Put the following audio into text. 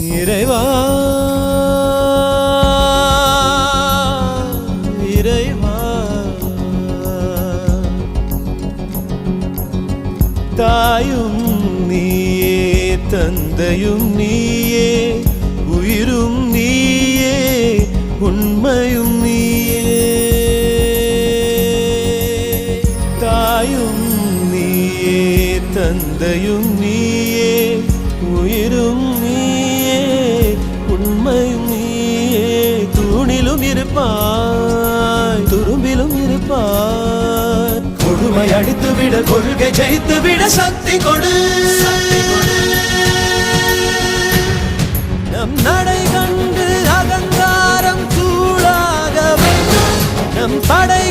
இறைவா இறைவா. தாயும் நீயே தந்தையும் நீயே உயிரும் நீயே உண்மையும் நீயே. தாயும் நீயே தந்தையும் நீயே இருப்பாய். துரும்பிலும் இருப்பாய். கொடுமை அடித்து விட கொள்கை ஜெயித்து விட சக்தி கொடு. நம் நடை கண்டு அகங்காரம் சூடாக நம் படை